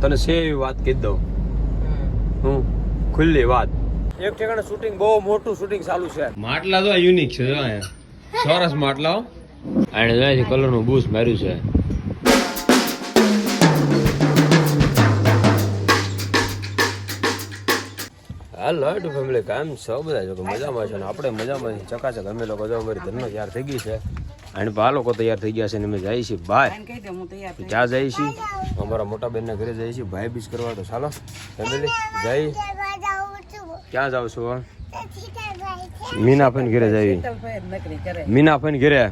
તને છે એવી વાત કહી દઉં. હું ખુલ્લી વાત. એક ઠેકાણે શૂટિંગ બહુ મોટું શૂટિંગ ચાલુ છે. માટલા તો યુનિક છે જો અહીંયા. સરસ માટલા અને કલરનું બૂસ માર્યું છે. હાલો ટુ ફેમિલી કામ સૌ બધા જો કે મજામાં છે ને આપણે મજામાં છે ચકાચક. અમે લોકો જો અમારી ધર્મ તૈયાર થઈ ગઈ છે. અને આ લોકો તૈયાર થઈ ગયા છે ને અમે જઈએ છીએ. ભાઈ જ્યાં જઈએ છીએ. અમારા મોટા બેનના ઘરે જઈએ છીએ. ભાઈ બીજ કરવા તો ચાલો. ફેમિલી જઈ. ક્યાં જાવ છો? મીના ફઈને ઘરે જઈ. મીનાફાઈ ઘરે.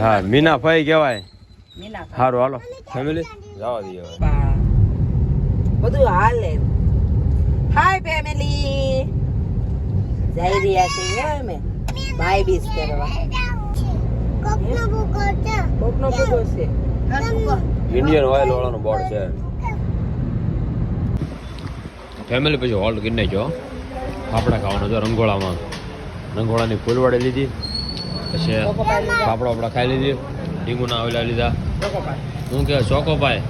હા મીનાફાઈ કહેવાય. સારું હાલો. ફેમિલી જવા દઈએ બધું હાલે. હાય ફેમિલી જઈ રહ્યા છીએ અમે? ભાઈ બીજ કરવા કોકનો ભૂગો છે. ઇન્ડિયન ઓઇલ વાળાનો બોર્ડ છે. ફેમિલી પછી હોલ્ડ કરી નાખ્યો. ફાફડા ખાવાનો હતો રંગોળામાં. રંગોળાની ફૂલવાડી લીધી. પછી ફાફડા ફાફડા ખાઈ લીધી. ડીંગુના ઓલા લીધા. હું કે ચોકો પાય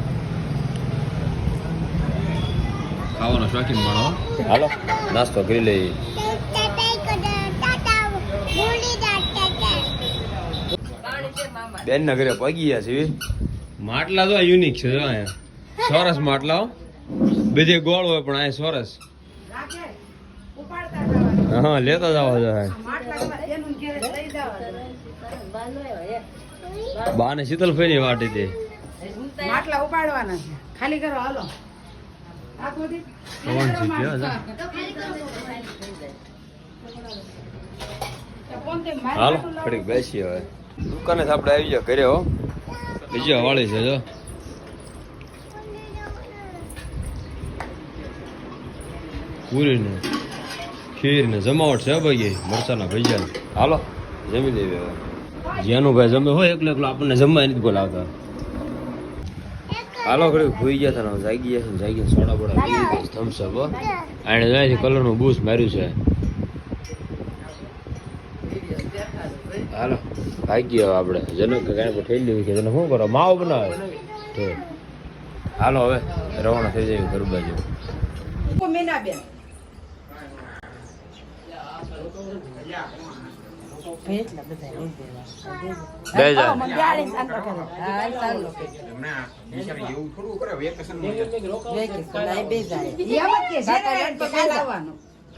ખાવાનો શોખીન માણો હાલો નાસ્તો કરી લઈએ. બેન ના ઘરે પગી ગયા છે માટલા તો યુનિક છે જો અહીંયા. સરસ માટલાઓ બીજે ગોળ હોય પણ અહીંયા સરસ. હા લેતા જવા છો બા ને શીતલભાઈ ની વાટી હતી. માટલા ઉપાડવાના છે. ખાલી કરો હાલો. કયો છે? હાલો ઘડીક બેસીએ હવે. દુકાને તો આપણે આવી ગયા ઘરે હો. બીજી વાળી છે જો. પૂરી ને ખીર ને જમાવટ છે ભાઈ મરચાના ભૈયા હાલો જમી લેવી હવે. જેનું ભાઈ જમે હોય એકલો એકલો આપણને જમવા નથી બોલાવતા. હાલો ઘડી ભૂઈ ગયા હતા જાગી ગયા જાગી જાગી સોડા બોડા પી ગયા થમ્સ અપ આને જાય કલરનું બૂસ માર્યું છે. હાલો ભાગી ગયો આપણે. જનક કાંઈ પણ થઈ લેવી કે તને શું કરો? માવો બનાવે. તો, હાલો હવે, રવાના થઈ જાય ઘર બાજુ. મને જાણીને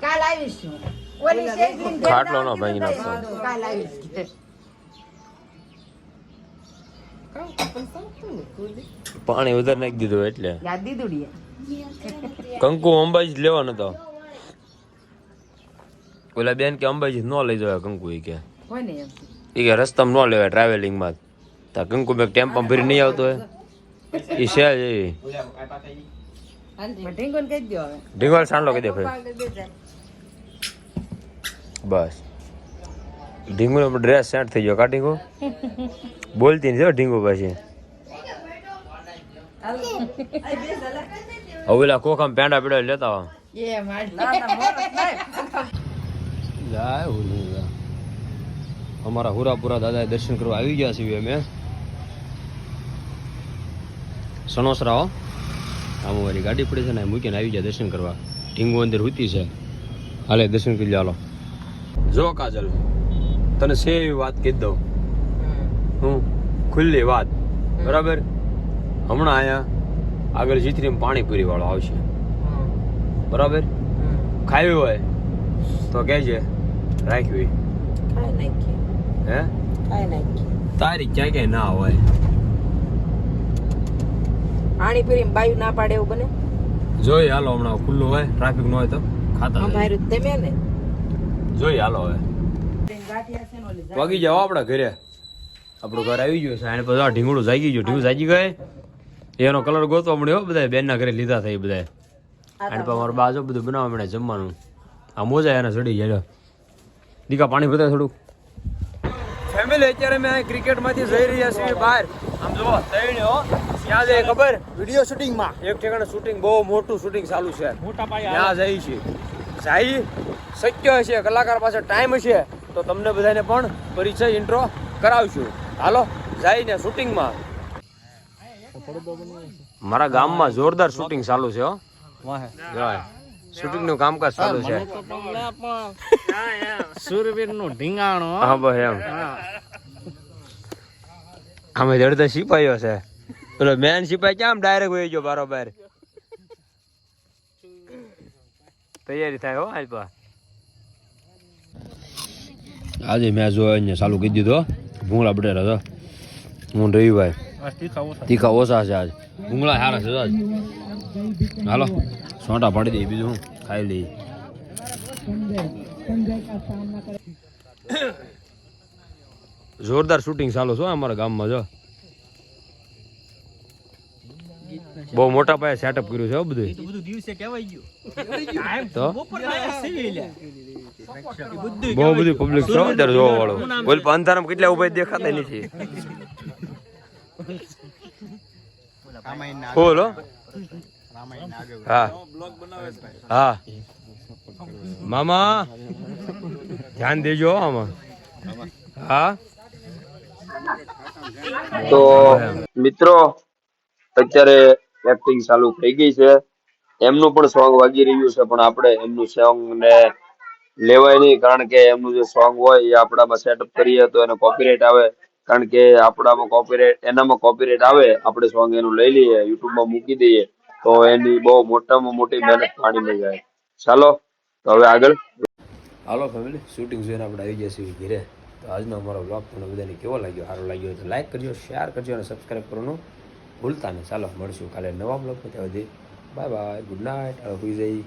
કાલ. આવીશ. ખાટલો નો ભાઈ નાખો કાલ આવીશ. પાણી વધારે નાખી દીધું એટલે. કંકુ અંબાજી જ લેવાનો હતો ઓલા બેન કે અંબાજી ન લઈ જવાય કંકુ એ કે. એ કે રસ્તામાં ન લેવાય ટ્રાવેલિંગમાં તા કંકુ બેગ ટેમ્પા ભરી નહીં આવતો હોય. એ છે જ એવી. ઢીંગવાલ સાંડલો કહી દે ભાઈ બસ. ઢીંગુનો ડ્રેસ સેટ થઈ ગયો કા ઢીંગુ બોલતી નથી હો ઢીંગુ પાછી. હવે ઓલા કોખામાં પેંડા પીડા લેતા આવો. એ મારી જાય અમારા હુરાપુરા દાદા દર્શન કરવા આવી ગયા છીએ અમે. સણોસરાઓ આમ મારી ગાડી પડી છે ને મૂકીને આવી ગયા દર્શન કરવા. ઢીંગુ અંદર હુતી છે. હાલે દર્શન કરી ચાલો જો કાજલ તને છે એવી વાત કહી દઉં. હું ખુલ્લી વાત. બરાબર? હમણાં અહીંયા આગળ જીતરીમ પાણીપુરી વાળો આવશે. બરાબર? ખાવી હોય તો કહેજે. રાખવી હે? તારી ક્યાં ક્યાંય ના હોય? પાણી પીરી બાયુ ના પાડે એવું બને? જોઈ હાલો હમણાં ખુલ્લું હોય ટ્રાફિક ન હોય તો. ખાતા જઈએ. તમે ને. જોઈ હાલો હવે. પગી જાવ આપણા ઘરે. આપણું ઘર આવી ગયું છે. એને પછી આ ઢીંગડું જાગી ગયું. ઢીંગું જાગી ગયે એનો કલર ગોતવા મળ્યો બધા બેનના ઘરે લીધા થઈ બધા અને મારા બાજુ બધું બનાવવા મળે જમવાનું. આ મોજા એને ચડી ગયા દીકા પાણી ભરતા થોડુંક. ફેમિલી અત્યારે મેં ક્રિકેટમાંથી જઈ રહ્યા છીએ બહાર. આમ જો હો. ક્યાં જઈએ ખબર? વીડિયો શૂટિંગમાં એક ઠેકાણે શૂટિંગ બહુ મોટું શૂટિંગ ચાલુ છે. મોટા ત્યાં જઈ છે જાય શક્ય હશે કલાકાર પાસે ટાઈમ હશે તો તમને બધાને પણ પરિચય ઇન્ટ્રો કરાવશું. હાલો જઈને શૂટિંગમાં. મારા ગામમાં જોરદાર શૂટિંગ ચાલુ છે હો. શૂટિંગનું કામકાજ ચાલુ છે. સુરવીરનું ઢીંગાણો. હા બસ એમ. અમે જડતા સિપાહીઓ છે. પેલો મેન સિપાહી કેમ ડાયરેક્ટ હોય ગયો બરોબર તૈયારી થાય હો આજ પા. આજે મેં જો અહીંયા ચાલુ કરી દીધો. ભૂંગળા બટેરા તો. હું રવિભાઈ. તીખા ઓછા. છે આજ. ભૂંગળા સારા છે આજ. હાલો સોંટા પાડી દઈએ બીજું હું ખાઈ લઈએ. જોરદાર શૂટિંગ ચાલુ છે અમારા ગામમાં જો. બહુ મોટા પાયે સેટઅપ કર્યું છે હો બધું બધું દિવસે કહેવાય ગયું. તો. બહુ બધી પબ્લિક છે અત્યારે જોવા વાળો બોલ અંધારામાં કેટલા ઊભા દેખાતા નથી. બોલો હા. મામા, ધ્યાન દેજો આમાં. હા. તો, મિત્રો, અત્યારે એક્ટિંગ ચાલુ થઈ ગઈ છે. એમનું પણ સોંગ વાગી રહ્યું છે, પણ આપણે એમનું સોંગ ને લેવાય નહીં, કારણ કે એમનું જે સોંગ હોય એ આપણામાં સેટઅપ કરીએ તો એને કોપીરાઇટ આવે. કારણ કે આપણામાં કોપીરાઇટ એનામાં કોપીરાઇટ આવે, આપણે સોંગ એનું લઈ લઈએ યુટ્યુબમાં મૂકી દઈએ. તો એની બહુ મોટામાં મોટી મહેનત પાણીમાં જાય. ચાલો, તો હવે આગળ. હાલો ફેમિલી શૂટિંગ જોઈને આપણે આવી જશે ઘીરે. તો આજનો અમારો બ્લોગ તમને બધાને કેવો લાગ્યો? સારો લાગ્યો તો લાઈક કરજો શેર કરજો અને સબસ્ક્રાઈબ કરવાનું ભૂલતા નહીં. ચાલો, મળશું કાલે નવા બ્લોગ ત્યાં સુધી. બાય બાય ગુડ નાઇટ હવે સુઈ જઈ.